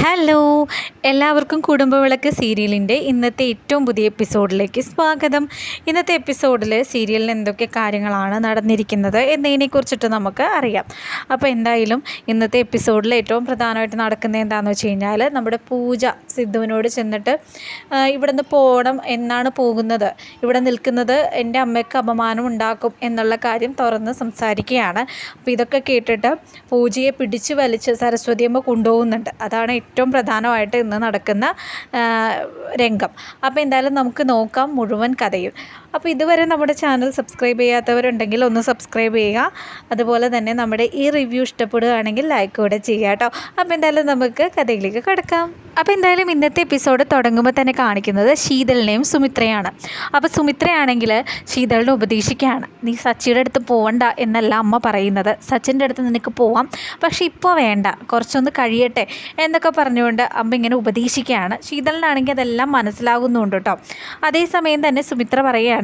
Hello എല്ലാവർക്കും കുടുംബവിളക്ക് സീരിയലിന്റെ ഇന്നത്തെ ഏറ്റവും പുതിയ എപ്പിസോഡിലേക്ക് സ്വാഗതം. ഇന്നത്തെ എപ്പിസോഡിൽ സീരിയലിൽ എന്തൊക്കെ കാര്യങ്ങളാണ് നടന്നിരിക്കുന്നത് എന്നതിനെക്കുറിച്ചിട്ട് നമുക്ക് അറിയാം. അപ്പോൾ എന്തായാലും ഇന്നത്തെ എപ്പിസോഡിൽ ഏറ്റവും പ്രധാനമായിട്ട് നടക്കുന്നത് എന്താണെന്ന് വെച്ച് കഴിഞ്ഞാൽ നമ്മുടെ പൂജ സിദ്ധുവിനോട് ചെന്നിട്ട് ഇവിടുന്ന് പോകണം എന്നാണ് പോകുന്നത്. ഇവിടെ നിൽക്കുന്നത് എന്റെ അമ്മയ്ക്ക് അപമാനം ഉണ്ടാക്കും എന്നുള്ള കാര്യം തുറന്ന് സംസാരിക്കുകയാണ്. അപ്പോൾ ഇതൊക്കെ കേട്ടിട്ട് പൂജയെ പിടിച്ചു വലിച്ച് സരസ്വതിയമ്മ കൊണ്ടുപോകുന്നുണ്ട്. അതാണ് ഏറ്റവും പ്രധാനമായിട്ട് ഇന്ന് നടക്കുന്ന രംഗം. അപ്പോൾ എന്തായാലും നമുക്ക് നോക്കാം മുഴുവൻ കഥയും. അപ്പോൾ ഇതുവരെ നമ്മുടെ ചാനൽ സബ്സ്ക്രൈബ് ചെയ്യാത്തവരുണ്ടെങ്കിൽ ഒന്ന് സബ്സ്ക്രൈബ് ചെയ്യുക. അതുപോലെ തന്നെ നമ്മുടെ ഈ റിവ്യൂ ഇഷ്ടപ്പെടുകയാണെങ്കിൽ ലൈക്ക് കൂടെ ചെയ്യുക കേട്ടോ. അപ്പോൾ എന്തായാലും നമുക്ക് കഥയിലേക്ക് കിടക്കാം. അപ്പോൾ എന്തായാലും ഇന്നത്തെ എപ്പിസോഡ് തുടങ്ങുമ്പോൾ തന്നെ കാണിക്കുന്നത് ശീതളിനെയും സുമിത്രയാണ്. അപ്പോൾ സുമിത്രയാണെങ്കിൽ ശീതളിനെ ഉപദേശിക്കുകയാണ്. നീ സച്ചിയുടെ അടുത്ത് പോകണ്ട എന്നല്ല അമ്മ പറയുന്നത്. സച്ചിന്റെ അടുത്ത് നിനക്ക് പോവാം. പക്ഷേ ഇപ്പോൾ വേണ്ട. കുറച്ചൊന്ന് കഴിയട്ടെ എന്നൊക്കെ പറഞ്ഞുകൊണ്ട് അമ്മ ഇങ്ങനെ ഉപദേശിക്കുകയാണ്. ശീതളിനാണെങ്കിൽ അതെല്ലാം മനസ്സിലാകുന്നുണ്ട് കേട്ടോ. അതേസമയം തന്നെ സുമിത്ര പറയുകയാണ്.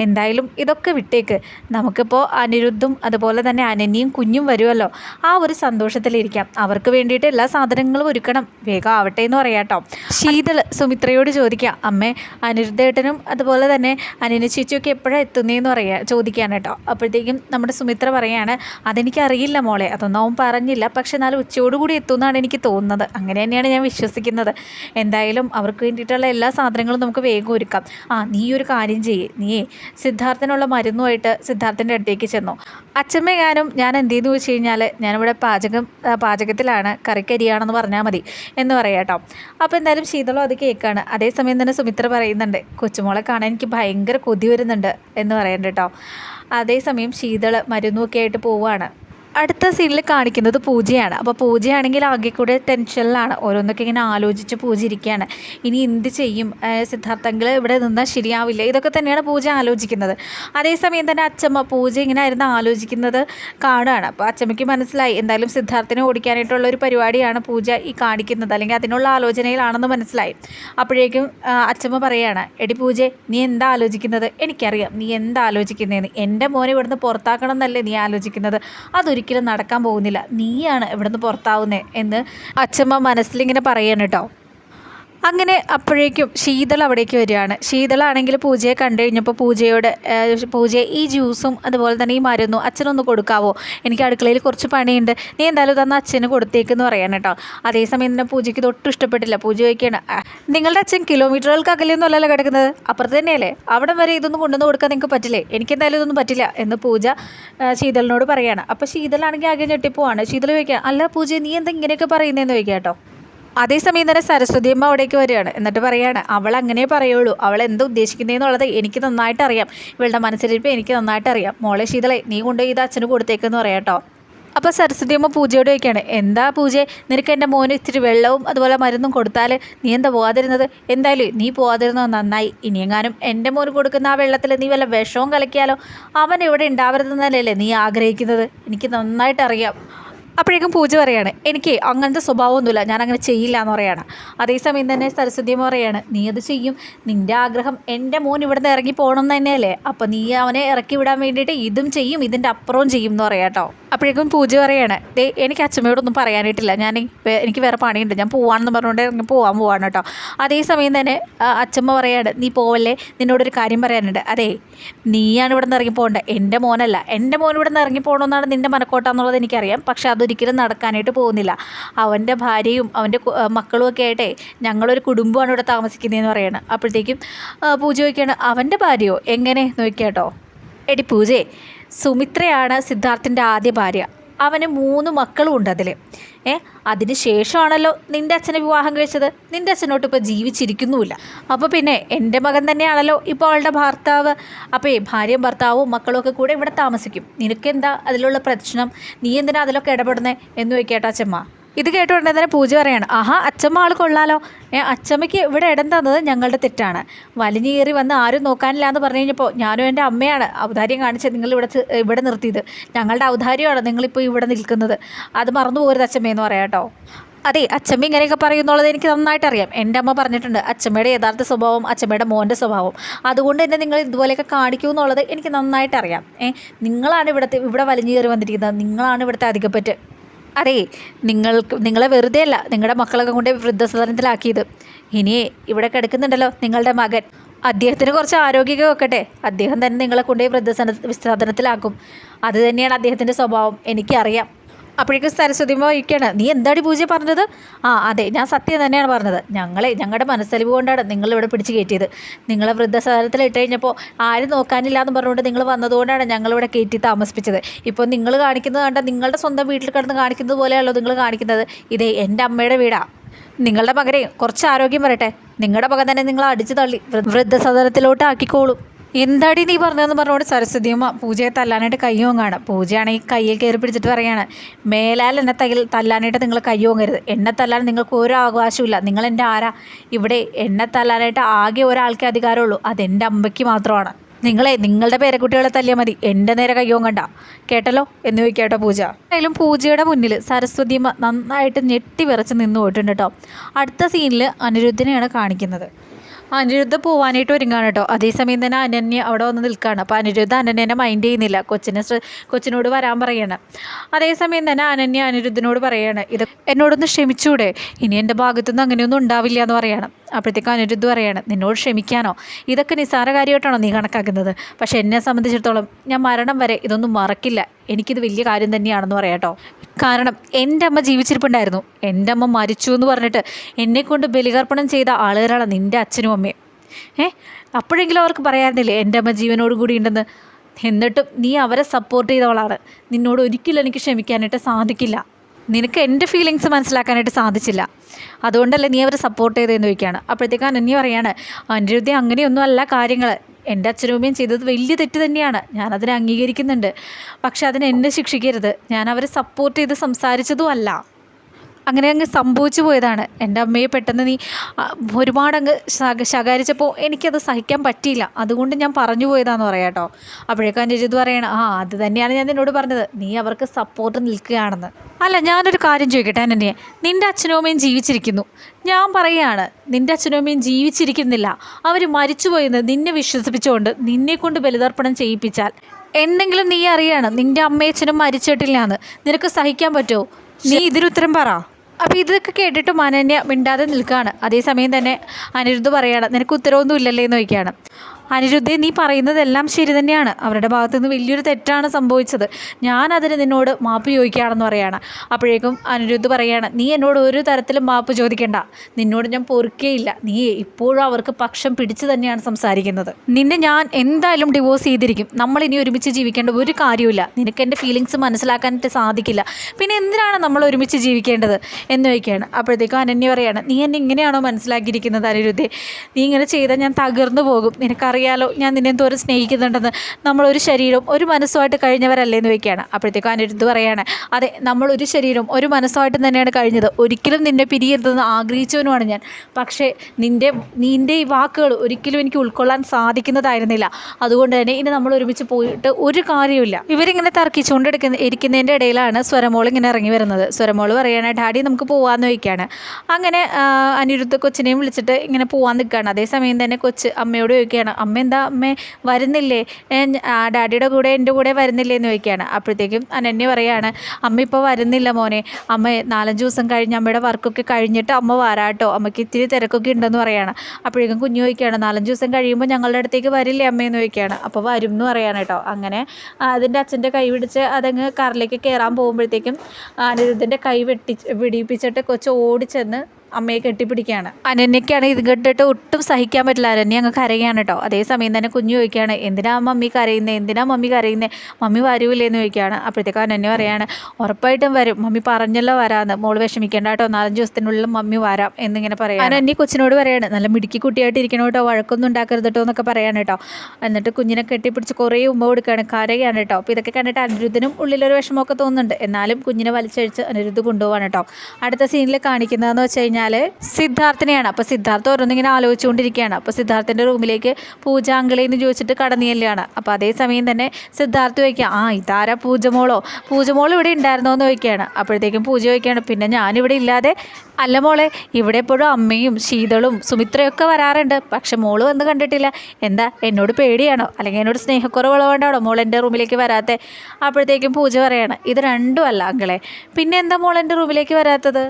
എന്തായാലും ഇതൊക്കെ വിട്ടേക്ക്. നമുക്കിപ്പോൾ അനിരുദ്ധും അതുപോലെ തന്നെ അനന്യയും കുഞ്ഞും വരുമല്ലോ ആ ഒരു സന്തോഷത്തിലിരിക്കാം. അവർക്ക് വേണ്ടിയിട്ട് എല്ലാ സാധനങ്ങളും ഒരുക്കണം. വേഗം ആവട്ടെ എന്ന് പറയാം കേട്ടോ. ശീതൾ സുമിത്രയോട് ചോദിക്കുക അമ്മേ അനിരുദ്ധേട്ടനും അതുപോലെ തന്നെ അനിന ചേച്ചിയൊക്കെ എപ്പോഴാണ് എത്തുന്നതെന്ന് പറയാ ചോദിക്കുകയാണ് കേട്ടോ. അപ്പോഴത്തേക്കും നമ്മുടെ സുമിത്ര പറയാണ് അതെനിക്കറിയില്ല മോളെ. അതൊന്നും അവൻ പറഞ്ഞില്ല. പക്ഷെ എന്നാലും ഉച്ചയോടുകൂടി എത്തുമെന്നാണ് എനിക്ക് തോന്നുന്നത്. അങ്ങനെ തന്നെയാണ് ഞാൻ വിശ്വസിക്കുന്നത്. എന്തായാലും അവർക്ക് വേണ്ടിയിട്ടുള്ള എല്ലാ സാധനങ്ങളും നമുക്ക് വേഗം ഒരുക്കാം. ആ നീ ഒരു കാര്യം ചെയ്യേ. നീയേ സിദ്ധാർത്ഥനുള്ള മരുന്നുമായിട്ട് സിദ്ധാർത്ഥന്റെ അടുത്തേക്ക് ചെന്നു. അച്ഛമ്മയെങ്ങാനും ഞാൻ എന്ത് ചെയ്തു വെച്ച് കഴിഞ്ഞാൽ ഞാനിവിടെ പാചകം പാചകത്തിലാണ് കറിക്കരിയാണെന്ന് പറഞ്ഞാൽ മതി എന്ന് പറയാം കേട്ടോ. അപ്പോൾ എന്തായാലും ശീതളം അത് കേൾക്കുകയാണ് അതേസമയം തന്നെ സുമിത്ര പറയുന്നുണ്ട് കൊച്ചുമോളെ കാണാൻ എനിക്ക് ഭയങ്കര കൊതി വരുന്നുണ്ട് എന്ന് പറയുന്നുണ്ട് കേട്ടോ. അതേസമയം ശീതൾ മരുന്നുമൊക്കെ ആയിട്ട് പോവുകയാണ് അടുത്ത സീനിൽ കാണിക്കുന്നത് പൂജയാണ്. അപ്പോൾ പൂജയാണെങ്കിൽ ആകെ കൂടെ ടെൻഷനിലാണ് ഓരോന്നൊക്കെ ഇങ്ങനെ ആലോചിച്ച് പൂജ ഇരിക്കുകയാണ് ഇനി എന്ത് ചെയ്യും? സിദ്ധാർത്ഥങ്ങൾ ഇവിടെ നിന്നാൽ ശരിയാവില്ല. ഇതൊക്കെ തന്നെയാണ് പൂജ ആലോചിക്കുന്നത്. അതേസമയം തന്നെ അച്ചമ്മ പൂജ ഇങ്ങനെ ആയിരുന്നു ആലോചിക്കുന്നത് കാണുകയാണ്. അപ്പോൾ അച്ചമ്മയ്ക്ക് മനസ്സിലായി. എന്തായാലും സിദ്ധാർത്ഥിനെ ഓടിക്കാനായിട്ടുള്ള ഒരു പരിപാടിയാണ് പൂജ ഈ കാണിക്കുന്നത്. അല്ലെങ്കിൽ അതിനുള്ള ആലോചനയിലാണെന്ന് മനസ്സിലായി. അപ്പോഴേക്കും അച്ചമ്മ പറയുകയാണ് എടി പൂജ നീ എന്താ ആലോചിക്കുന്നത്? എനിക്കറിയാം. നീ എന്താ ആലോചിക്കുന്നതെന്ന് എന്റെ മോനെ ഇവിടുന്ന് പുറത്താക്കണം എന്നല്ലേ നീ ആലോചിക്കുന്നത്. അതൊരിക്കലും നടക്കാൻ പോകുന്നില്ല. നീയാണ് ഇവിടുന്ന് പുറത്താവുന്നത് എന്ന് അച്ഛമ്മ മനസ്സിലിങ്ങനെ പറയാണ് കേട്ടോ. അങ്ങനെ അപ്പോഴേക്കും ശീതൾ അവിടേക്ക് വരികയാണ്. ശീതളാണെങ്കിൽ പൂജയെ കണ്ടു കഴിഞ്ഞപ്പോൾ പൂജയോട് പൂജ പൂജയെ ഈ ജ്യൂസും അതുപോലെ തന്നെ ഈ മരുന്നും അച്ഛനൊന്ന് കൊടുക്കാവോ? എനിക്ക് അടുക്കളയിൽ കുറച്ച് പണിയുണ്ട്. നീ എന്തായാലും തന്ന അച്ഛന് കൊടുത്തേക്കെന്ന് പറയാൻ കേട്ടോ. അതേസമയം തന്നെ പൂജയ്ക്ക് തൊട്ടും ഇഷ്ടപ്പെട്ടില്ല. പൂജ ചോദിക്കുകയാണ് നിങ്ങളുടെ അച്ഛൻ കിലോമീറ്ററുകൾക്ക് അകലെയൊന്നും അല്ലല്ലോ കിടക്കുന്നത്? അപ്പുറത്ത് തന്നെയല്ലേ? അവിടെ വരെ ഇതൊന്നും കൊണ്ടുവന്ന് കൊടുക്കാൻ നിങ്ങൾക്ക് പറ്റില്ലേ? എനിക്ക് എന്തായാലും ഇതൊന്നും പറ്റില്ല എന്ന് പൂജ ശീതളിനോട് പറയാണ്. അപ്പോൾ ശീതളാണെങ്കിൽ ആകെ ഞെട്ടിപ്പോവാണ്. ശീതൾ ചോദിക്കുക അല്ല പൂജ നീ എന്താ ഇങ്ങനെയൊക്കെ പറയുന്നതെന്ന് ചോദിക്കാം കേട്ടോ. അതേസമയം തന്നെ സരസ്വതി അമ്മ അവിടേക്ക് വരികയാണ്. എന്നിട്ട് പറയാണ് അവൾ അങ്ങനെ പറയുള്ളൂ. അവൾ എന്ത് ഉദ്ദേശിക്കുന്നതെന്നുള്ളത് എനിക്ക് നന്നായിട്ട് അറിയാം. ഇവളുടെ മനസ്സിലിരിപ്പ് എനിക്ക് നന്നായിട്ട് അറിയാം. മോളെ ശീതളെ നീ കൊണ്ടുപോയി ഇത് അച്ഛന് കൊടുത്തേക്കെന്ന് പറയാട്ടോ അപ്പോൾ സരസ്വതി അമ്മ പൂജയോട് ചോദിക്കുകയാണ് എന്താ പൂജ? നിനക്ക് എന്റെ മോന് ഇത്തിരി വെള്ളവും അതുപോലെ മരുന്നും കൊടുത്താൽ നീ എന്താ പോകാതിരുന്നത് എന്തായാലും നീ പോകാതിരുന്നത് നന്നായി. ഇനിയെങ്ങാനും എന്റെ മോന് കൊടുക്കുന്ന ആ വെള്ളത്തിൽ നീ വല്ല വിഷവും കലക്കിയാലോ? അവൻ ഇവിടെ ഉണ്ടാവരുതെന്നല്ലേ നീ ആഗ്രഹിക്കുന്നത്? എനിക്ക് നന്നായിട്ട് അറിയാം. അപ്പോഴേക്കും പൂജ പറയാണ് എനിക്ക് അങ്ങനത്തെ സ്വഭാവമൊന്നുമില്ല. ഞാൻ അങ്ങനെ ചെയ്യില്ല എന്ന് പറയാണ്. അതേസമയം തന്നെ സരസ്വതി പറയാണ് നീ അത് ചെയ്യും. നിന്റെ ആഗ്രഹം എന്റെ മോൻ ഇവിടുന്ന് ഇറങ്ങി പോകണം തന്നെയല്ലേ. അപ്പം നീ അവനെ ഇറക്കി വിടാൻ വേണ്ടിയിട്ട് ഇതും ചെയ്യും ഇതിന്റെ അപ്പുറവും ചെയ്യും എന്ന് പറയാം കേട്ടോ. അപ്പോഴേക്കും പൂജ പറയാണ് ദേ എനിക്ക് അച്ഛമ്മയോടൊന്നും പറയാനായിട്ടില്ല. ഞാൻ എനിക്ക് വേറെ പണിയുണ്ട്. ഞാൻ പോവാണെന്ന് പറഞ്ഞുകൊണ്ട് ഇറങ്ങി പോകാൻ പോവാണ് കേട്ടോ. അതേസമയം തന്നെ അച്ഛമ്മ പറയാണ് നീ പോവല്ലേ? നിന്നോടൊരു കാര്യം പറയാനുണ്ട്. അതെ നീയാണ് ഇവിടെ നിന്ന് ഇറങ്ങി പോകേണ്ടത്. എന്റെ മോനല്ല. എന്റെ മോൻ ഇവിടെ നിന്ന് ഇറങ്ങി പോകണമെന്നാണ് നിന്റെ മനക്കോട്ടാന്നുള്ളത് എനിക്കറിയാം. പക്ഷെ അതൊരിക്കലും നടക്കാനായിട്ട് പോകുന്നില്ല. അവന്റെ ഭാര്യയും അവന്റെ മക്കളും ഒക്കെ ആയിട്ടേ ഞങ്ങളൊരു കുടുംബമാണ് ഇവിടെ താമസിക്കുന്നതെന്ന് പറയാണ്. അപ്പോഴത്തേക്കും പൂജ ചോദിക്കുകയാണ് അവന്റെ ഭാര്യയോ? എങ്ങനെ? നോക്കിയാട്ടോ എടി പൂജേ സുമിത്രയാണ് സിദ്ധാർത്ഥിന്റെ ആദ്യ ഭാര്യ. അവന് മൂന്ന് മക്കളും ഉണ്ട് അതിൽ ഏ അതിന് ശേഷമാണല്ലോ നിന്റെ അച്ഛനെ വിവാഹം കഴിച്ചത്. നിന്റെ അച്ഛനോട്ട് ഇപ്പോൾ ജീവിച്ചിരിക്കുന്നുമില്ല. അപ്പോൾ പിന്നെ എന്റെ മകൻ തന്നെയാണല്ലോ ഇപ്പോൾ അവളുടെ ഭർത്താവ്. അപ്പോൾ ഭാര്യയും ഭർത്താവും മക്കളൊക്കെ കൂടെ ഇവിടെ താമസിക്കും. നിനക്കെന്താ അതിലുള്ള പ്രശ്നം? നീ എന്തിനാ അതിലൊക്കെ ഇടപെടുന്നത് എന്ന് വെക്കേട്ടാ അച്ഛമ്മ. ഇത് ഉടനെ തന്നെ പൂജ പറയാണ് ആഹാ അച്ഛമ്മ ആൾ കൊള്ളാലോ. ഏ അച്ഛമ്മയ്ക്ക് ഇവിടെ ഇടം തന്നത് ഞങ്ങളുടെ തെറ്റാണ്. വലിഞ്ഞു കയറി വന്ന് ആരും നോക്കാനില്ല എന്ന് പറഞ്ഞു കഴിഞ്ഞപ്പോൾ ഞാനും എന്റെ അമ്മയാണ് ഔദാര്യം കാണിച്ച് നിങ്ങൾ ഇവിടെ ഇവിടെ നിർത്തിയത്. ഞങ്ങളുടെ ഔദാര്യമാണ് നിങ്ങളിപ്പോൾ ഇവിടെ നിൽക്കുന്നത്. അത് മറന്നു പോകരുത് അച്ഛമ്മയെന്ന് പറയാം കേട്ടോ. അതെ അച്ഛമ്മ ഇങ്ങനെയൊക്കെ പറയുന്നുള്ളത് എനിക്ക് നന്നായിട്ട് അറിയാം. എന്റെ അമ്മ പറഞ്ഞിട്ടുണ്ട് അച്ഛമ്മയുടെ യഥാർത്ഥ സ്വഭാവം അച്ഛമ്മയുടെ മോന്റെ സ്വഭാവം. അതുകൊണ്ട് തന്നെ നിങ്ങൾ ഇതുപോലെയൊക്കെ കാണിക്കൂ എന്നുള്ളത് എനിക്ക് നന്നായിട്ട് അറിയാം. ഏ നിങ്ങളാണ് ഇവിടുത്തെ ഇവിടെ വലിഞ്ഞു കയറി വന്നിരിക്കുന്നത്. നിങ്ങളാണ് ഇവിടുത്തെ അധികപ്പറ്റ് അതെ നിങ്ങൾക്ക് നിങ്ങളെ വെറുതെ അല്ല നിങ്ങളുടെ മക്കളൊക്കെ കൊണ്ട് വൃദ്ധസദനത്തിലാക്കിയത്. ഇനി ഇവിടെ കിടക്കുന്നുണ്ടല്ലോ നിങ്ങളുടെ മകൻ. അദ്ദേഹത്തിന് കുറച്ച് ആരോഗ്യമൊക്കെ വെക്കട്ടെ. അദ്ദേഹം തന്നെ നിങ്ങളെ കൊണ്ടുപോയി വൃദ്ധസന വിസാദനത്തിലാക്കും അതുതന്നെയാണ് അദ്ദേഹത്തിന്റെ സ്വഭാവം. എനിക്കറിയാം. അപ്പോഴേക്കും സരസ്വതി വഹിക്കുകയാണ് നീ എന്താടി പൂജ പറഞ്ഞത്? ആ അതെ ഞാൻ സത്യം തന്നെയാണ് പറഞ്ഞത്. ഞങ്ങളെ ഞങ്ങളുടെ മനസ്സലിവ് കൊണ്ടാണ് നിങ്ങളിവിടെ പിടിച്ച് കയറ്റിയത്. നിങ്ങളെ വൃദ്ധസദനത്തിൽ ഇട്ട് കഴിഞ്ഞപ്പോൾ ആരും നോക്കാനില്ല എന്ന് പറഞ്ഞുകൊണ്ട് നിങ്ങൾ വന്നതുകൊണ്ടാണ് ഞങ്ങളിവിടെ കയറ്റി താമസിപ്പിച്ചത്. ഇപ്പോൾ നിങ്ങൾ കാണിക്കുന്നത് കണ്ട നിങ്ങളുടെ സ്വന്തം വീട്ടിൽ കിടന്ന് കാണിക്കുന്നത് പോലെയാണല്ലോ നിങ്ങൾ കാണിക്കുന്നത്. ഇതേ എന്റെ അമ്മയുടെ വീടാണ് നിങ്ങളുടെ മകനെ കുറച്ച് ആരോഗ്യം വരട്ടെ. നിങ്ങളുടെ മകൻ തന്നെ നിങ്ങൾ അടിച്ചു തള്ളി. വൃദ്ധസദനത്തിലോട്ട് ആക്കിക്കോളും. എന്താടി നീ പറഞ്ഞതെന്ന് പറഞ്ഞുകൊണ്ട് സരസ്വതിയമ്മ പൂജയെ തല്ലാനായിട്ട് കയ്യോങ്ങാണ് പൂജയാണെങ്കിൽ കയ്യിൽ കയറി പിടിച്ചിട്ട് പറയാണ് മേലാൽ എന്നെ തയ്യൽ തല്ലാനായിട്ട് നിങ്ങൾ കയ്യോങ്ങരുത് എന്നെ തല്ലാൻ നിങ്ങൾക്ക് ഒരു അവകാശമില്ല നിങ്ങൾ എന്റെ ആരാ? ഇവിടെ എന്നെ തല്ലാനായിട്ട് ആകെ ഒരാൾക്കേ അധികാരമുള്ളൂ. അതെന്റെ അമ്മയ്ക്ക് മാത്രമാണ്. നിങ്ങളെ നിങ്ങളുടെ പേരക്കുട്ടികളെ തല്ലിയാൽ മതി. എന്റെ നേരെ കയ്യോം കണ്ട കേട്ടല്ലോ? എന്ന് ചോദിക്കട്ടോ പൂജ. എന്തായാലും പൂജയുടെ മുന്നിൽ സരസ്വതിയമ്മ നന്നായിട്ട് ഞെട്ടി വിറച്ച് നിന്ന് പോയിട്ടുണ്ട് കേട്ടോ. അടുത്ത സീനിൽ അനിരുദ്ധനെയാണ് കാണിക്കുന്നത്. അനിരുദ്ധ പോവാനായിട്ട് ഒരുങ്ങാണ് കേട്ടോ. അതേസമയം തന്നെ അനന്യ അവിടെ വന്ന് നിൽക്കുകയാണ് അപ്പോൾ അനിരുദ്ധ അനന്യനെ മൈൻഡ് ചെയ്യുന്നില്ല. കൊച്ചിനെ കൊച്ചിനോട് വരാൻ പറയാണ്. അതേസമയം തന്നെ അനന്യ അനിരുദ്ധനോട് പറയാണ് ഇത് എന്നോടൊന്ന് ക്ഷമിച്ചൂടെ? ഇനി എന്റെ ഭാഗത്തുനിന്ന് അങ്ങനെയൊന്നും ഉണ്ടാവില്ല എന്ന് പറയാണ്. അപ്പോഴത്തേക്കും അനിരുദ്ധ പറയാണ് നിന്നോട് ക്ഷമിക്കാനോ? ഇതൊക്കെ നിസ്സാര കാര്യമായിട്ടാണോ നീ കണക്കാക്കുന്നത്? പക്ഷേ എന്നെ സംബന്ധിച്ചിടത്തോളം ഞാൻ മരണം വരെ ഇതൊന്നും മറക്കില്ല. എനിക്കിത് വലിയ കാര്യം തന്നെയാണെന്ന് പറയാട്ടോ കാരണം എന്റെ അമ്മ ജീവിച്ചിരിപ്പുണ്ടായിരുന്നു. എന്റെ അമ്മ മരിച്ചു എന്ന് പറഞ്ഞിട്ട് എന്നെക്കൊണ്ട് ബലികർപ്പണം ചെയ്ത ആളുകളാണ് നിന്റെ അച്ഛനും അമ്മയും. ഏ? അപ്പോഴെങ്കിലും അവർക്ക് പറയാറുന്നില്ലേ എന്റെ അമ്മ ജീവനോട് കൂടി ഉണ്ടെന്ന്. എന്നിട്ടും നീ അവരെ സപ്പോർട്ട് ചെയ്തവളാണ്. നിന്നോട് ഒരിക്കലും എനിക്ക് ക്ഷമിക്കാനായിട്ട് സാധിക്കില്ല. നിനക്ക് എന്റെ ഫീലിങ്സ് മനസ്സിലാക്കാനായിട്ട് സാധിച്ചില്ല. അതുകൊണ്ടല്ലേ നീ അവരെ സപ്പോർട്ട് ചെയ്തതെന്ന് ചോദിക്കുകയാണ്. അപ്പോഴത്തേക്കും അനന്യ പറയാണ് അനിരുദ്ധി അങ്ങനെയൊന്നും അല്ല കാര്യങ്ങൾ എന്റെ അച്ഛനും അമ്മയും ചെയ്തത് വലിയ തെറ്റ് തന്നെയാണ്. ഞാനതിനെ അംഗീകരിക്കുന്നുണ്ട്. പക്ഷെ അതിന് എന്നെ ശിക്ഷിക്കരുത്. ഞാൻ അവരെ സപ്പോർട്ട് ചെയ്ത് സംസാരിച്ചതും അല്ല അങ്ങനെ അങ്ങ് സംഭവിച്ചു പോയതാണ്. എന്റെ അമ്മയെ പെട്ടെന്ന് നീ ആ, ഒരുപാട് അങ്ങ് ശക ശകാരിച്ചപ്പോൾ എനിക്കത് സഹിക്കാൻ പറ്റിയില്ല. അതുകൊണ്ട് ഞാൻ പറഞ്ഞു പോയതാന്ന് പറയാം കേട്ടോ. അപ്പോഴേക്കും എന്റെ ഇത് പറയണം ആ അത് തന്നെയാണ് ഞാൻ നിന്നോട് പറഞ്ഞത്. നീ അവർക്ക് സപ്പോർട്ട് നിൽക്കുകയാണെന്ന്. അല്ല ഞാനൊരു കാര്യം ചോദിക്കട്ടെ എന്നെ നിന്റെ അച്ഛനും അമ്മയും ജീവിച്ചിരിക്കുന്നു. ഞാൻ പറയുകയാണ് നിന്റെ അച്ഛനും അമ്മയും ജീവിച്ചിരിക്കുന്നില്ല. അവർ മരിച്ചുപോയെന്ന് നിന്നെ വിശ്വസിപ്പിച്ചുകൊണ്ട് നിന്നെ കൊണ്ട് ബലിതർപ്പണം ചെയ്യിപ്പിച്ചാൽ എന്തെങ്കിലും നീ അറിയാണ് നിന്റെ അമ്മയച്ഛനും മരിച്ചിട്ടില്ല എന്ന് നിനക്ക് സഹിക്കാൻ പറ്റുമോ? നീ ഇതിനുത്തരം പറ. അപ്പോൾ ഇതൊക്കെ കേട്ടിട്ട് അനന്യ മിണ്ടാതെ നിൽക്കുകയാണ് അതേസമയം തന്നെ അനിരുദ്ധ് പറയുകയാണ് നിനക്ക് ഉത്തരവൊന്നും ഇല്ലല്ലേ എന്ന് ചോദിക്കുകയാണ്. അനിരുദ്ധെ നീ പറയുന്നതെല്ലാം ശരി തന്നെയാണ്. അവരുടെ ഭാഗത്തു നിന്ന് വലിയൊരു തെറ്റാണ് സംഭവിച്ചത്. ഞാൻ അതിന് നിന്നോട് മാപ്പ് ചോദിക്കുകയാണെന്ന് പറയാണ്. അപ്പോഴേക്കും അനിരുദ്ധ് പറയുകയാണ് നീ എന്നോട് ഒരു തരത്തിലും മാപ്പ് ചോദിക്കേണ്ട. നിന്നോട് ഞാൻ പൊറുക്കേയില്ല. നീ ഇപ്പോഴും അവർക്ക് പക്ഷം പിടിച്ചു തന്നെയാണ് സംസാരിക്കുന്നത്. നിന്നെ ഞാൻ എന്തായാലും ഡിവോഴ്സ് ചെയ്തിരിക്കും. നമ്മൾ ഇനി ഒരുമിച്ച് ജീവിക്കേണ്ട ഒരു കാര്യമില്ല നിനക്ക് എന്റെ ഫീലിങ്സ് മനസ്സിലാക്കാനായിട്ട് സാധിക്കില്ല. പിന്നെ എന്തിനാണ് നമ്മൾ ഒരുമിച്ച് ജീവിക്കേണ്ടത്? എന്ന് ചോദിക്കുകയാണ്. അപ്പോഴത്തേക്കും അനന്യ പറയാണ് നീ എന്നെ ഇങ്ങനെയാണോ മനസ്സിലാക്കിയിരിക്കുന്നത് അനിരുദ്ധേ? നീ ഇങ്ങനെ ചെയ്താൽ ഞാൻ തകർന്നു പോകും. നിനക്കറിയാലോ ഞാൻ നിന്നെ എന്തോരം സ്നേഹിക്കുന്നുണ്ടെന്ന്. നമ്മളൊരു ശരീരവും ഒരു മനസ്സുമായിട്ട് കഴിഞ്ഞവരല്ലേ എന്ന് വയ്ക്കുകയാണ് അപ്പോഴത്തേക്കും അനിരുദ്ധ് പറയാണ് അതെ നമ്മൾ ഒരു ശരീരവും ഒരു മനസ്സുമായിട്ട് തന്നെയാണ് കഴിഞ്ഞത്. ഒരിക്കലും നിന്നെ പിരിയരുതെന്ന് ആഗ്രഹിച്ചവനുമാണ് ഞാൻ. പക്ഷേ നിന്റെ നിന്റെ ഈ വാക്കുകൾ ഒരിക്കലും എനിക്ക് ഉൾക്കൊള്ളാൻ സാധിക്കുന്നതായിരുന്നില്ല. അതുകൊണ്ട് തന്നെ ഇനി നമ്മൾ ഒരുമിച്ച് പോയിട്ട് ഒരു കാര്യമില്ല ഇവരിങ്ങനെ തർക്കിച്ചുകൊണ്ടെടുക്കുന്ന ഇരിക്കുന്നതിന്റെ ഇടയിലാണ് സ്വരമോൾ ഇങ്ങനെ ഇറങ്ങി വരുന്നത്. സ്വരമോൾ പറയുകയാണ് ഡാഡി നമുക്ക് പോകാമെന്ന് ചോദിക്കുകയാണ്. അങ്ങനെ അനിരുദ്ധ കൊച്ചിനെയും വിളിച്ചിട്ട് ഇങ്ങനെ പോകാൻ നിൽക്കുകയാണ്. അതേസമയം തന്നെ കൊച്ച് അമ്മയോട് ചോദിക്കുകയാണ് അമ്മ എന്താ അമ്മ വരുന്നില്ലേ? ഡാഡിയുടെ കൂടെ എന്റെ കൂടെ വരുന്നില്ലേ എന്ന് ചോദിക്കുകയാണ്. അപ്പോഴത്തേക്കും അനന്യ പറയാണ് അമ്മ ഇപ്പോൾ വരുന്നില്ല മോനെ. അമ്മ നാലഞ്ച് ദിവസം കഴിഞ്ഞ് അമ്മയുടെ വർക്കൊക്കെ കഴിഞ്ഞിട്ട് അമ്മ വരാട്ടോ അമ്മയ്ക്ക് ഇത്തിരി തിരക്കൊക്കെ ഉണ്ടെന്ന് പറയുകയാണ് അപ്പോഴേക്കും കുഞ്ഞു ചോദിക്കുകയാണ് നാലഞ്ച് ദിവസം കഴിയുമ്പോൾ ഞങ്ങളുടെ അടുത്തേക്ക് വരില്ലേ അമ്മയെന്ന് ചോദിക്കുകയാണ്. അപ്പോൾ വരും എന്ന് പറയാണ് കേട്ടോ അങ്ങനെ അതിന്റെ അച്ഛന്റെ കൈ പിടിച്ച് അതങ്ങ് കാറിലേക്ക് കയറാൻ പോകുമ്പോഴത്തേക്കും അനിരുദ്ധന്റെ കൈ വെട്ടി വെടിയിപ്പിച്ചിട്ട് കൊച്ചു ഓടിച്ചെന്ന് അമ്മയെ കെട്ടിപ്പിടിക്കുകയാണ്. അനന്യക്കാണ് ഇത് കെട്ടിട്ട് ഒട്ടും സഹിക്കാൻ പറ്റില്ല. അനന്യ അങ്ങ് കരയാണ് കേട്ടോ. അതേസമയം തന്നെ കുഞ്ഞു ചോദിക്കുകയാണ് എന്തിനാ മമ്മി കരയുന്നത് എന്തിനാ മമ്മി കരയുന്നത് മമ്മി വരൂലേന്ന് ചോദിക്കുകയാണ്. അപ്പോഴത്തേക്കും അനന്യ പറയാണ് ഉറപ്പായിട്ടും വരും. മമ്മി പറഞ്ഞല്ലോ വരാമെന്ന് മോൾ വിഷമിക്കേണ്ട കേട്ടോ. നാലഞ്ച് ദിവസത്തിനുള്ളിൽ മമ്മി വരാം. എന്നിങ്ങനെ പറയാം അനന്യ കൊച്ചിനോട് പറയാണ് നല്ല മിടുക്കി കുട്ടിയായിട്ട് ഇരിക്കണം കേട്ടോ? വഴക്കൊന്നും ഉണ്ടാക്കരുത് കേട്ടോ എന്നൊക്കെ പറയാണ് കേട്ടോ. എന്നിട്ട് കുഞ്ഞിനെ കെട്ടിപ്പിടിച്ച് കുറേ ഉമ്മ കൊടുക്കുകയാണ് കരയാണ് കേട്ടോ. അപ്പോൾ ഇതൊക്കെ കണ്ടിട്ട് അനിരുദ്ധനും ഉള്ളിലൊരു വിഷമമൊക്കെ തോന്നുന്നുണ്ട്. എന്നാലും കുഞ്ഞിനെ വലിച്ചഴിച്ച് അനിരുദ്ധ കൊണ്ടുപോകാണ് കേട്ടോ. അടുത്ത സീനിൽ കാണിക്കുന്നതെന്ന് വെച്ച് കഴിഞ്ഞാൽ കഴിഞ്ഞാൽ സിദ്ധാർത്ഥിനെയാണ്. അപ്പോൾ സിദ്ധാർത്ഥ ഓരോന്നിങ്ങനെ ആലോചിച്ചുകൊണ്ടിരിക്കുകയാണ്. അപ്പോൾ സിദ്ധാർത്ഥിന്റെ റൂമിലേക്ക് പൂജ അങ്കിളേന്ന് ചോദിച്ചിട്ട് കടന്നിയല്ലാണ്. അപ്പോൾ അതേ സമയം തന്നെ സിദ്ധാർത്ഥ ചോദിക്കുക ആ ഇതാരാ പൂജമോളോ? പൂജമോൾ ഇവിടെ ഉണ്ടായിരുന്നോ? എന്ന് ചോദിക്കുകയാണ്. അപ്പോഴത്തേക്കും പൂജ ചോദിക്കുകയാണ് പിന്നെ ഞാനിവിടെ ഇല്ലാതെ അല്ല മോളെ ഇവിടെ എപ്പോഴും അമ്മയും ശീതളും സുമിത്രയൊക്കെ വരാറുണ്ട്. പക്ഷെ മോൾ വന്ന് കണ്ടിട്ടില്ല. എന്താ എന്നോട് പേടിയാണോ? അല്ലെങ്കിൽ എന്നോട് സ്നേഹക്കുറവുള്ളതുകൊണ്ടാണോ മോൾ എന്റെ റൂമിലേക്ക് വരാത്തെ? അപ്പോഴത്തേക്കും പൂജ പറയാണ് ഇത് രണ്ടും അല്ല അങ്കളെ. പിന്നെ എന്താ മോൾ എന്റെ റൂമിലേക്ക് വരാത്തത്?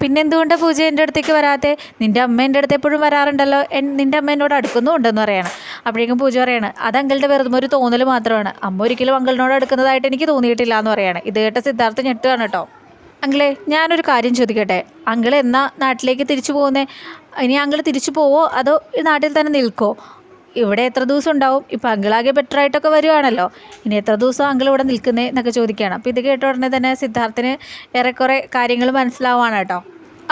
പിന്നെ എന്തുകൊണ്ടാണ് പൂജ എന്റെ അടുത്തേക്ക് വരാത്തെ? നിന്റെ അമ്മ എന്റെ അടുത്ത് എപ്പോഴും വരാറുണ്ടല്ലോ. നിന്റെ അമ്മ എന്നോട് അടുക്കുന്നുണ്ടെന്ന് പറയണം. അപ്പോഴേക്കും പൂജ പറയാണ് അത് അങ്കിളുടെ വെറുതെ ഒരു തോന്നൽ മാത്രമാണ്. അമ്മ ഒരിക്കലും അങ്കിളിനോട് അടുക്കുന്നതായിട്ട് എനിക്ക് തോന്നിയിട്ടില്ല എന്ന് പറയുകയാണ് ഇത് കേട്ട സിദ്ധാർത്ഥ ഞെട്ടുകയാണ് കേട്ടോ. അങ്കിളെ ഞാനൊരു കാര്യം ചോദിക്കട്ടെ? അങ്കിൾ എന്നാ നാട്ടിലേക്ക് തിരിച്ചു പോകുന്നേ? ഇനി അങ്കിൾ തിരിച്ചു പോവോ? അതോ നാട്ടിൽ തന്നെ നിൽക്കോ? ഇവിടെ എത്ര ദിവസം ഉണ്ടാവും? ഇപ്പം അങ്കിളാകെ ബെറ്റർ ആയിട്ടൊക്കെ വരുവാണല്ലോ. ഇനി എത്ര ദിവസം അങ്കിൾ ഇവിടെ നിൽക്കുന്നേ എന്നൊക്കെ ചോദിക്കുകയാണ്. അപ്പോൾ ഇത് കേട്ട ഉടനെ തന്നെ സിദ്ധാർത്ഥിന് ഏറെക്കുറെ കാര്യങ്ങൾ മനസ്സിലാവുകയാണ് കേട്ടോ.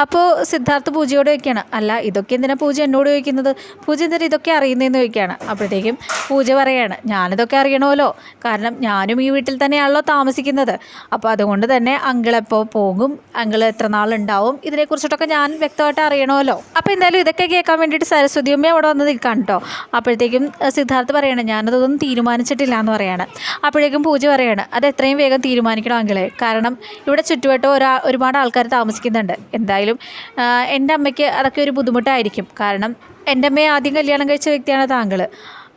അപ്പോൾ സിദ്ധാർത്ഥ് പൂജയോട് ചോദിക്കുകയാണ് അല്ല ഇതൊക്കെ എന്തിനാണ് പൂജ എന്നോട് ചോദിക്കുന്നത്? പൂജ എന്തിനാ ഇതൊക്കെ അറിയുന്നതെന്ന് ചോദിക്കുകയാണ്. അപ്പോഴത്തേക്കും പൂജ പറയാണ് ഞാനിതൊക്കെ അറിയണമല്ലോ. കാരണം ഞാനും ഈ വീട്ടിൽ തന്നെയാണല്ലോ താമസിക്കുന്നത്. അപ്പോൾ അതുകൊണ്ട് തന്നെ അങ്കിളെപ്പോൾ പോകും അങ്കിൾ എത്ര നാളുണ്ടാവും ഇതിനെക്കുറിച്ചിട്ടൊക്കെ ഞാൻ വ്യക്തമായിട്ട് അറിയണമല്ലോ. അപ്പോൾ എന്തായാലും ഇതൊക്കെ കേൾക്കാൻ വേണ്ടിയിട്ട് സരസ്വതി അമ്മ അവിടെ വന്ന് നിൽക്കാൻ കേട്ടോ. അപ്പോഴത്തേക്കും സിദ്ധാർത്ഥ സിദ്ധാർത്ഥ് പറയണം ഞാനതൊന്നും തീരുമാനിച്ചിട്ടില്ല എന്ന് പറയാണ്. അപ്പോഴേക്കും പൂജ പറയാണ് അത് എത്രയും വേഗം തീരുമാനിക്കണം അങ്കിളെ. കാരണം ഇവിടെ ചുറ്റുവട്ടം ഒരാ ഒരുപാട് ആൾക്കാർ താമസിക്കുന്നുണ്ട്. എന്തായാലും ആ, എന്റെ അമ്മയ്ക്ക് അതൊക്കെ ഒരു ബുദ്ധിമുട്ടായിരിക്കും. കാരണം എന്റെ അമ്മയെ ആദ്യം കല്യാണം കഴിച്ച വ്യക്തിയാണ് താങ്കൾ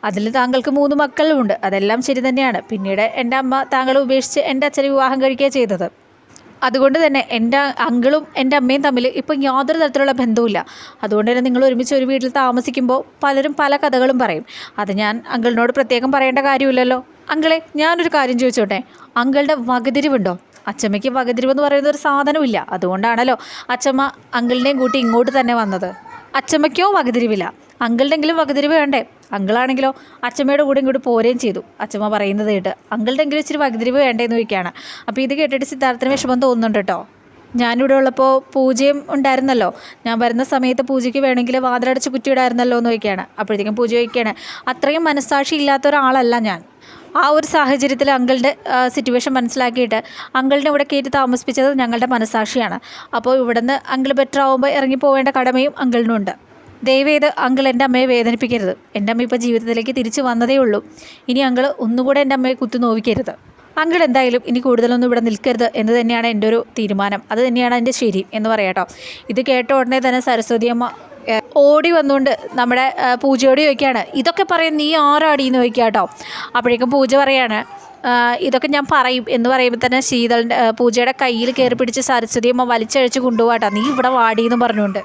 അതിൽ താങ്കൾക്ക് മൂന്ന് മക്കളുമുണ്ട് അതെല്ലാം ശരി തന്നെയാണ്. പിന്നീട് എന്റെ അമ്മ താങ്കളെ ഉപേക്ഷിച്ച് എന്റെ അച്ഛനെ വിവാഹം കഴിക്കുകയാണ് ചെയ്തത്. അതുകൊണ്ട് തന്നെ എന്റെ അങ്കിളും എന്റെ അമ്മയും തമ്മിൽ ഇപ്പം യാതൊരു തരത്തിലുള്ള ബന്ധവുമില്ല. അതുകൊണ്ട് തന്നെ നിങ്ങൾ ഒരുമിച്ച് ഒരു വീട്ടിൽ താമസിക്കുമ്പോൾ പലരും പല കഥകളും പറയും. അത് ഞാൻ അങ്കിളിനോട് പ്രത്യേകം പറയേണ്ട കാര്യമില്ലല്ലോ. അങ്കിളെ ഞാനൊരു കാര്യം ചോദിച്ചോട്ടെ? അങ്കിളുടെ വകതിരിവുണ്ടോ? അച്ചമ്മയ്ക്ക് വകതിരിവെന്ന് പറയുന്ന ഒരു സാധനമില്ല അതുകൊണ്ടാണല്ലോ അച്ചമ്മ അങ്കിളിനെയും കൂട്ടി ഇങ്ങോട്ട് തന്നെ വന്നത്. അച്ചമ്മയ്ക്കോ വകതിരിവില്ല. അങ്കിളിനെങ്കിലും വകതിരിവ് വേണ്ടേ? അങ്കിളാണെങ്കിലോ അച്ചമ്മയുടെ കൂടെ ഇങ്ങോട്ട് പോരുകയും ചെയ്തു. അച്ചമ്മ പറയുന്നത് കേട്ട് അങ്കിളുടെ എങ്കിലും ഇച്ചിരി വകതിരിവ് വേണ്ടേന്ന് ചോദിക്കുകയാണ്. അപ്പോൾ ഇത് കേട്ടിട്ട് സിദ്ധാർത്ഥന വിഷമം തോന്നുന്നുണ്ട് കേട്ടോ. ഞാനിവിടെ ഉള്ളപ്പോൾ പൂജയും ഉണ്ടായിരുന്നല്ലോ. ഞാൻ വരുന്ന സമയത്ത് പൂജയ്ക്ക് വേണമെങ്കിൽ വാതിലടച്ച് കുറ്റിയിടായിരുന്നല്ലോ എന്ന് ചോദിക്കുകയാണ്. അപ്പോഴത്തേക്കും പൂജ ചോദിക്കുകയാണ് അത്രയും മനസ്സാക്ഷി ഇല്ലാത്ത ഒരാളല്ല ഞാൻ. ആ ഒരു സാഹചര്യത്തിൽ അങ്കിളുടെ സിറ്റുവേഷൻ മനസ്സിലാക്കിയിട്ട് അങ്കിളിനെ ഇവിടെ കയറ്റി താമസിപ്പിച്ചത് ഞങ്ങളുടെ മനസ്സാക്ഷിയാണ്. അപ്പോൾ ഇവിടുന്ന് അങ്കിൾ ബെറ്റർ ആവുമ്പോൾ ഇറങ്ങി പോവേണ്ട കടമയും അങ്കിളിനുണ്ട്. ദയവേത് അങ്കിൾ എന്റെ അമ്മയെ വേദനിപ്പിക്കരുത്. എന്റെ അമ്മ ഇപ്പോൾ ജീവിതത്തിലേക്ക് തിരിച്ചു വന്നതേ ഉള്ളൂ. ഇനി അങ്കിൾ ഒന്നുകൂടെ എന്റെ അമ്മയെ കുത്തി നോവിക്കരുത്. അങ്കിൾ എന്തായാലും ഇനി കൂടുതലൊന്നും ഇവിടെ നിൽക്കരുത് എന്ന് തന്നെയാണ് എന്റെ ഒരു തീരുമാനം. അത് തന്നെയാണ് എന്റെ ശരി എന്ന് പറയാട്ടോ ഇത് കേട്ട ഉടനെ തന്നെ സരസ്വതി അമ്മ ഓടി വന്നുകൊണ്ട് നമ്മുടെ പൂജയോട് ചോദിക്കുകയാണ് ഇതൊക്കെ പറയും നീ ആരാടി എന്ന് ചോദിക്കുക കേട്ടോ? അപ്പോഴേക്കും പൂജ പറയാണ് ഇതൊക്കെ ഞാൻ പറയും എന്ന് പറയുമ്പോൾ തന്നെ ശീതളിന്റെ പൂജയുടെ കയ്യിൽ കയറി പിടിച്ച് സരസ്വതി അമ്മ വലിച്ചഴിച്ച് കൊണ്ടുപോകാട്ടോ നീ ഇവിടെ വാടി എന്ന് പറഞ്ഞുകൊണ്ട്.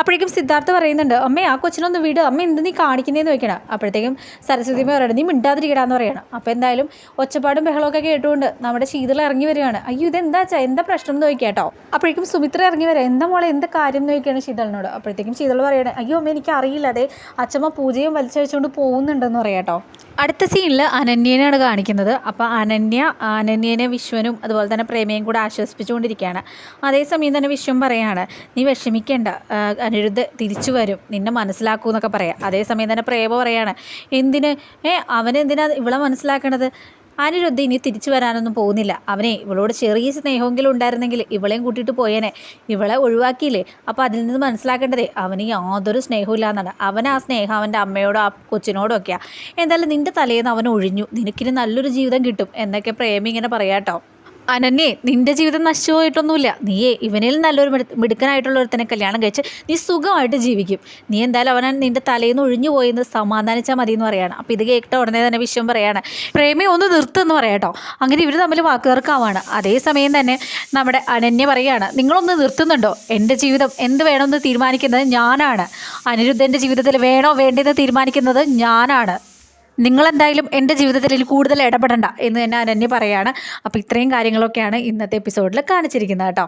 അപ്പോഴേക്കും സിദ്ധാർത്ഥ പറയുന്നുണ്ട് അമ്മേ ആ കൊച്ചിനൊന്ന് വിട്. അമ്മ എന്ത് നീ കാണിക്കുന്നതെന്ന് ചോദിക്കണം? അപ്പോഴത്തേക്കും സരസ്വതി പറയണം നീ മിണ്ടാതിരിക്കടാന്ന് പറയണം. അപ്പോൾ എന്തായാലും ഒച്ചപ്പാടും ബഹളമൊക്കെ കേട്ടുകൊണ്ട് നമ്മുടെ ശീതൾ ഇറങ്ങി വരികയാണ്. അയ്യോ ഇതെന്താ ചാ? എന്താ പ്രശ്നം എന്ന് ചോദിക്കാം കേട്ടോ അപ്പോഴേക്കും സുമിത്ര ഇറങ്ങി വരാം എന്താ മോളെ എന്ത് കാര്യം എന്ന് ചോദിക്കുകയാണ് ശീതളിനോട്? അപ്പോഴത്തേക്കും ശീതൾ പറയണേ അയ്യോ അമ്മ എനിക്ക് അറിയില്ല അതെ അച്ഛമ്മ പൂജയും വലിച്ചഴിച്ചുകൊണ്ട് പോകുന്നുണ്ടെന്ന് പറയാം കേട്ടോ അടുത്ത സീനിൽ അനന്യനെയാണ് കാണിക്കുന്നത്. അപ്പോൾ അനന്യ അനന്യനെ വിശ്വനും അതുപോലെ തന്നെ പ്രേമയും കൂടെ ആശ്വസിപ്പിച്ചുകൊണ്ടിരിക്കുകയാണ്. അതേസമയം തന്നെ വിശ്വം പറയാണ് നീ വിഷമിക്കേണ്ട. അനിരുദ്ധ തിരിച്ചു വരും. നിന്നെ മനസ്സിലാക്കൂ എന്നൊക്കെ പറയാം. അതേസമയം തന്നെ പ്രേമ പറയാണ് എന്തിന്? ഏ അവനെന്തിനാ ഇവളെ മനസ്സിലാക്കണത്? അനിരുദ്ധ ഇനി തിരിച്ചു വരാനൊന്നും പോകുന്നില്ല. അവനെ ഇവളോട് ചെറിയ സ്നേഹമെങ്കിലും ഉണ്ടായിരുന്നെങ്കിൽ ഇവളെയും കൂട്ടിയിട്ട് പോയേനെ. ഇവളെ ഒഴിവാക്കിയില്ലേ? അപ്പോൾ അതിൽ നിന്ന് മനസ്സിലാക്കേണ്ടതേ അവന് യാതൊരു സ്നേഹവും ഇല്ലാന്നാണ് അവൻ ആ സ്നേഹം അവന്റെ അമ്മയോടോ ആ കൊച്ചിനോടോ ഒക്കെയാണ് എന്തായാലും നിന്റെ തലേന്ന് അവൻ ഒഴിഞ്ഞു. നിനക്കിനി നല്ലൊരു ജീവിതം കിട്ടും എന്നൊക്കെ പ്രേമി ഇങ്ങനെ പറയാട്ടോ. അനന്യേ നിന്റെ ജീവിതം നശിച്ചു പോയിട്ടൊന്നുമില്ല നീയേ ഇവനിൽ നല്ലൊരു മിടു- മിടുക്കനായിട്ടുള്ള ഒരുത്തനെ കല്യാണം കഴിച്ച് നീ സുഖമായിട്ട് ജീവിക്കും. നീ എന്തായാലും അവൻ നിന്റെ തലേന്ന് ഒഴിഞ്ഞു പോയെന്ന് സമാധാനിച്ചാൽ മതി എന്ന് പറയാണ്. അപ്പോൾ ഇത് കേട്ട ഉടനെ തന്നെ വിഷയം പറയാണ്. പ്രേമി ഒന്ന് നിർത്തുമെന്ന് പറയാട്ടോ അങ്ങനെ ഇവർ തമ്മിൽ വാക്കുകേർക്കാവാണ്. അതേസമയം തന്നെ നമ്മുടെ അനന്യ പറയാണ് നിങ്ങളൊന്ന് നിർത്തുന്നുണ്ടോ? എന്റെ ജീവിതം എന്ത് വേണമെന്ന് തീരുമാനിക്കുന്നത് ഞാനാണ്. അനിരുദ്ധന്റെ ജീവിതത്തിൽ വേണോ വേണ്ടെന്ന് തീരുമാനിക്കുന്നത് ഞാനാണ്. നിങ്ങളെന്തായാലും എന്റെ ജീവിതത്തിൽ കൂടുതൽ ഇടപെടണ്ട എന്ന് തന്നെ അനന്യ പറയാണ്. അപ്പോൾ ഇത്രയും കാര്യങ്ങളൊക്കെയാണ് ഇന്നത്തെ എപ്പിസോഡിൽ കാണിച്ചിരിക്കുന്നത് കേട്ടോ.